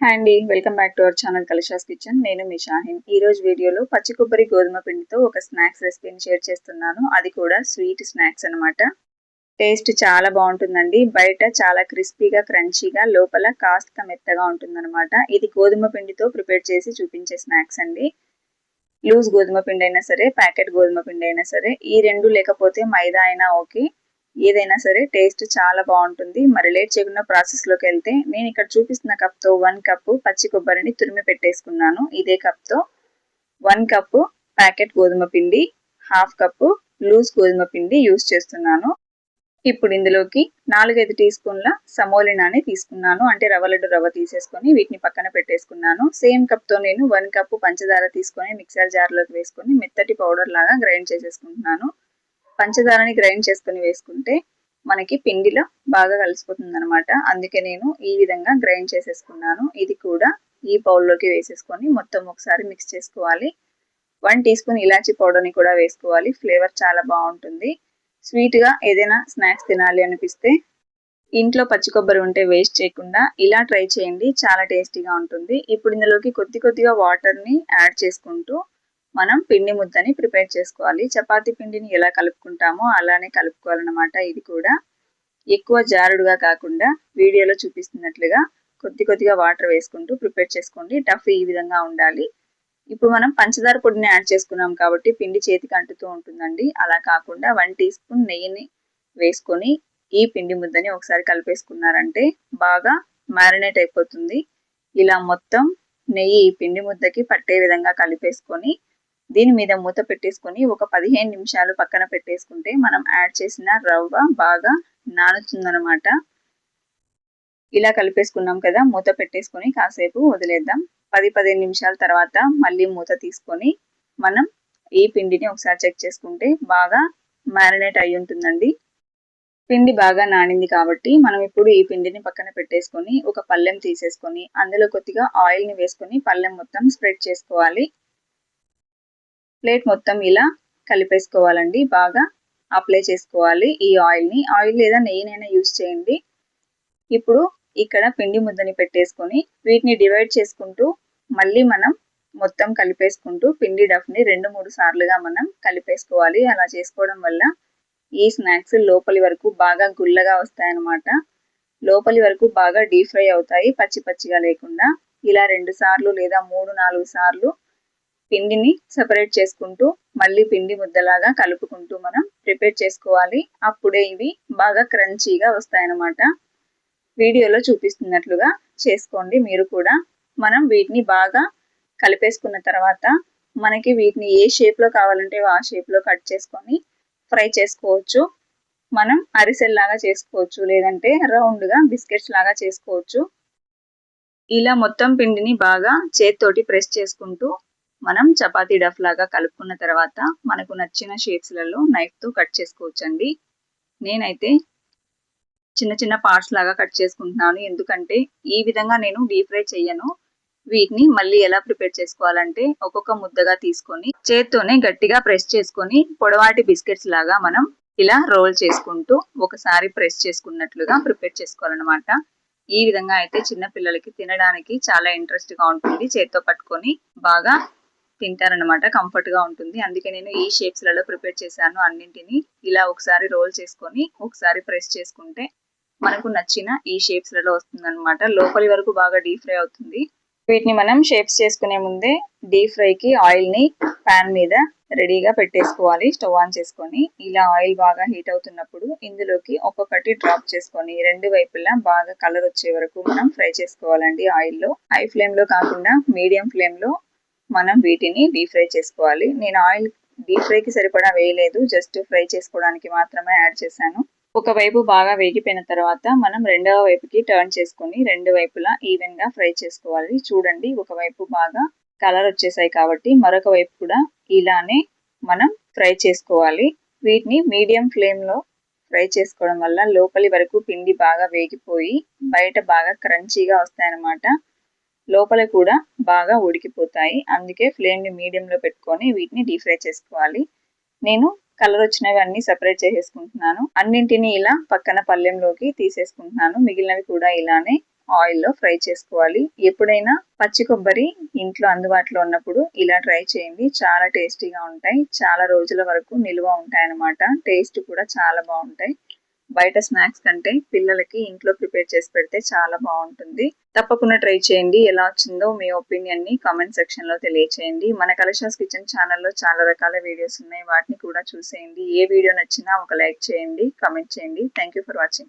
Hi అండి welcome back to our channel కలిషాస్ kitchen నేను మీ షాహిన్ ఈ రోజు వీడియోలో పచ్చి కొబ్బరి గోధుమ పిండితో ఒక స్నాక్స్ రెసిపీని షేర్ చేస్తున్నాను. అది కూడా స్వీట్ స్నాక్స్ అనమాట టేస్ట్ చాలా బాగుంటుందండి. బయట చాలా క్రిస్పీగా క్రంచీగా లోపల కాస్త మెత్తగా ఉంటుందన్నమాట. ఇది గోధుమ పిండితో ప్రిపేర్ చేసి చూపించే స్నాక్స్ అండి. లూజ్ గోధుమ పిండి అయినా సరే ప్యాకెట్ గోధుమ పిండి అయినా సరే ఈ రెండు లేకపోతే మైదా అయినా ఓకే ఏదైనా సరే టేస్ట్ చాలా బాగుంటుంది. మరి లేట్ చేయకుండా ప్రాసెస్లోకి వెళ్తే నేను ఇక్కడ చూపిస్తున్న కప్తో వన్ కప్పు పచ్చి కొబ్బరిని తురిమి పెట్టేసుకున్నాను. ఇదే కప్తో వన్ కప్పు ప్యాకెట్ గోధుమ పిండి హాఫ్ కప్పు లూజ్ గోధుమ పిండి యూస్ చేస్తున్నాను. ఇప్పుడు ఇందులోకి నాలుగైదు టీ స్పూన్ల సమోలినాని తీసుకున్నాను. అంటే రవ్వ లడ్డు రవ్వ తీసేసుకొని వీటిని పక్కన పెట్టేసుకున్నాను. సేమ్ కప్తో నేను వన్ కప్పు పంచదార తీసుకొని మిక్సర్ జార్లోకి వేసుకొని మెత్తటి పౌడర్ లాగా గ్రైండ్ చేసేసుకుంటున్నాను. పంచదారని గ్రైండ్ చేసుకుని వేసుకుంటే మనకి పిండిలో బాగా కలిసిపోతుంది అనమాట అందుకే నేను ఈ విధంగా గ్రైండ్ చేసేసుకున్నాను. ఇది కూడా ఈ పౌల్లోకి వేసేసుకొని మొత్తం ఒకసారి మిక్స్ చేసుకోవాలి. వన్ టీ స్పూన్ ఇలాచీ పౌడర్ని కూడా వేసుకోవాలి. ఫ్లేవర్ చాలా బాగుంటుంది. స్వీట్గా ఏదైనా స్నాక్స్ తినాలి అనిపిస్తే ఇంట్లో పచ్చి కొబ్బరి ఉంటే వేస్ట్ చేయకుండా ఇలా ట్రై చేయండి. చాలా టేస్టీగా ఉంటుంది. ఇప్పుడు ఇందులోకి కొద్ది కొద్దిగా వాటర్ని యాడ్ చేసుకుంటూ మనం పిండి ముద్దని ప్రిపేర్ చేసుకోవాలి. చపాతీ పిండిని ఎలా కలుపుకుంటామో అలానే కలుపుకోవాలన్నమాట. ఇది కూడా ఎక్కువ జారుడుగా కాకుండా వీడియోలో చూపిస్తున్నట్లుగా కొద్ది కొద్దిగా వాటర్ వేసుకుంటూ ప్రిపేర్ చేసుకోండి. టఫ్ ఈ విధంగా ఉండాలి. ఇప్పుడు మనం పంచదార పొడిని యాడ్ చేసుకున్నాం కాబట్టి పిండి చేతికి అంటుతూ ఉంటుందండి. అలా కాకుండా వన్ టీ స్పూన్ నెయ్యిని వేసుకొని ఈ పిండి ముద్దని ఒకసారి కలిపేసుకున్నారంటే బాగా మ్యారినేట్ అయిపోతుంది. ఇలా మొత్తం నెయ్యి పిండి ముద్దకి పట్టే విధంగా కలిపేసుకొని దీని మీద మూత పెట్టేసుకొని ఒక పదిహేను నిమిషాలు పక్కన పెట్టేసుకుంటే మనం యాడ్ చేసిన రవ్వ బాగా నానుతుందనమాట ఇలా కలిపేసుకున్నాం కదా మూత పెట్టేసుకొని కాసేపు వదిలేద్దాం. పది పదిహేను నిమిషాల తర్వాత మళ్ళీ మూత తీసుకొని మనం ఈ పిండిని ఒకసారి చెక్ చేసుకుంటే బాగా మ్యారినేట్ అయి ఉంటుందండి. పిండి బాగా నానింది కాబట్టి మనం ఇప్పుడు ఈ పిండిని పక్కన పెట్టేసుకొని ఒక పళ్ళెం తీసేసుకొని అందులో కొద్దిగా ఆయిల్ని వేసుకొని పళ్ళెం మొత్తం స్ప్రెడ్ చేసుకోవాలి. ప్లేట్ మొత్తం ఇలా కలిపేసుకోవాలండి. బాగా అప్లై చేసుకోవాలి ఈ ఆయిల్ని. ఆయిల్ లేదా నెయ్యినైనా యూస్ చేయండి. ఇప్పుడు ఇక్కడ పిండి ముద్దని పెట్టేసుకొని వీటిని డివైడ్ చేసుకుంటూ మళ్ళీ మనం మొత్తం కలిపేసుకుంటూ పిండి డఫ్ని రెండు మూడు సార్లుగా మనం కలిపేసుకోవాలి. అలా చేసుకోవడం వల్ల ఈ స్నాక్స్ లోపలి వరకు బాగా గుల్లగా వస్తాయన్నమాట. లోపలి వరకు బాగా డీప్ ఫ్రై అవుతాయి. పచ్చి పచ్చిగా లేకుండా ఇలా రెండు సార్లు లేదా మూడు నాలుగు సార్లు పిండిని సపరేట్ చేసుకుంటూ మళ్ళీ పిండి ముద్దలాగా కలుపుకుంటూ మనం ప్రిపేర్ చేసుకోవాలి. అప్పుడే ఇవి బాగా క్రంచీగా వస్తాయన్నమాట. వీడియోలో చూపిస్తున్నట్లుగా చేసుకోండి. మీరు కూడా మనం వీటిని బాగా కలిపేసుకున్న తర్వాత మనకి వీటిని ఏ షేప్లో కావాలంటే ఆ షేప్లో కట్ చేసుకొని ఫ్రై చేసుకోవచ్చు. మనం అరిసెల్లాగా చేసుకోవచ్చు. లేదంటే రౌండ్గా బిస్కెట్స్ లాగా చేసుకోవచ్చు. ఇలా మొత్తం పిండిని బాగా చేత్తోటి ప్రెస్ చేసుకుంటూ మనం చపాతీ డఫ్ లాగా కలుపుకున్న తర్వాత మనకు నచ్చిన షేప్స్లలో నైఫ్తో కట్ చేసుకోవచ్చండి. నేనైతే చిన్న చిన్న పార్ట్స్ లాగా కట్ చేసుకుంటున్నాను. ఎందుకంటే ఈ విధంగా నేను డీప్ ఫ్రై చెయ్యను వీటిని మళ్ళీ ఎలా ప్రిపేర్ చేసుకోవాలంటే ఒక్కొక్క ముద్దగా తీసుకొని చేత్తోనే గట్టిగా ప్రెస్ చేసుకొని పొడవాటి బిస్కెట్స్ లాగా మనం ఇలా రోల్ చేసుకుంటూ ఒకసారి ప్రెస్ చేసుకున్నట్లుగా ప్రిపేర్ చేసుకోవాలన్నమాట. ఈ విధంగా అయితే చిన్న పిల్లలకి తినడానికి చాలా ఇంట్రెస్ట్గా ఉంటుంది. చేత్తో పట్టుకొని బాగా తింటారనమాట కంఫర్ట్గా ఉంటుంది. అందుకే నేను ఈ షేప్స్లలో ప్రిపేర్ చేశాను అన్నింటిని. ఇలా ఒకసారి రోల్ చేసుకొని ఒకసారి ప్రెస్ చేసుకుంటే మనకు నచ్చిన ఈ షేప్స్లలో వస్తుంది అనమాట లోపలి వరకు బాగా డీప్ ఫ్రై అవుతుంది. వీటిని మనం షేప్స్ చేసుకునే ముందే డీప్ ఫ్రైకి ఆయిల్ని పాన్ మీద రెడీగా పెట్టేసుకోవాలి. స్టవ్ ఆన్ చేసుకొని ఇలా ఆయిల్ బాగా హీట్ అవుతున్నప్పుడు ఇందులోకి ఒక్కొక్కటి డ్రాప్ చేసుకొని రెండు వైపులా బాగా కలర్ వచ్చే వరకు మనం ఫ్రై చేసుకోవాలండి ఆయిల్లో. హై ఫ్లేమ్లో కాకుండా మీడియం ఫ్లేమ్లో మనం వీటిని డీప్ ఫ్రై చేసుకోవాలి. నేను ఆయిల్ డీప్ ఫ్రైకి సరిపడా వేయలేదు. జస్ట్ ఫ్రై చేసుకోవడానికి మాత్రమే యాడ్ చేశాను. ఒకవైపు బాగా వేగిపోయిన తర్వాత మనం రెండవ వైపుకి టర్న్ చేసుకొని రెండు వైపులా ఈవెన్గా ఫ్రై చేసుకోవాలి. చూడండి ఒకవైపు బాగా కలర్ వచ్చేసాయి కాబట్టి మరొక వైపు కూడా ఇలానే మనం ఫ్రై చేసుకోవాలి. వీటిని మీడియం ఫ్లేమ్లో ఫ్రై చేసుకోవడం వల్ల లోపలి వరకు పిండి బాగా వేగిపోయి బయట బాగా క్రంచీగా వస్తాయన్నమాట. లోపల కూడా బాగా ఉడికిపోతాయి. అందుకే ఫ్లేమ్ని మీడియంలో పెట్టుకొని వీటిని డీప్ ఫ్రై చేసుకోవాలి. నేను కలర్ వచ్చినవి అన్ని సపరేట్ చేసేసుకుంటున్నాను. అన్నింటినీ ఇలా పక్కన పల్లెంలోకి తీసేసుకుంటున్నాను. మిగిలినవి కూడా ఇలానే ఆయిల్లో ఫ్రై చేసుకోవాలి. ఎప్పుడైనా పచ్చి కొబ్బరి ఇంట్లో అందుబాటులో ఉన్నప్పుడు ఇలా ట్రై చేయండి. చాలా టేస్టీగా ఉంటాయి. చాలా రోజుల వరకు నిల్వ ఉంటాయి అన్నమాట టేస్ట్ కూడా చాలా బాగుంటాయి. బయట స్నాక్స్ కంటే పిల్లలకి ఇంట్లో ప్రిపేర్ చేసి పెడితే చాలా బాగుంటుంది. తప్పకుండా ట్రై చేయండి. ఎలా వచ్చిందో మీ ఒపీనియన్ని కామెంట్ సెక్షన్లో తెలియచేయండి. మన కలెక్షన్స్ కిచెన్ ఛానల్లో చాలా రకాల వీడియోస్ ఉన్నాయి. వాటిని కూడా చూసేయండి. ఏ వీడియో నచ్చినా ఒక లైక్ చేయండి కామెంట్ చేయండి. Thank for watching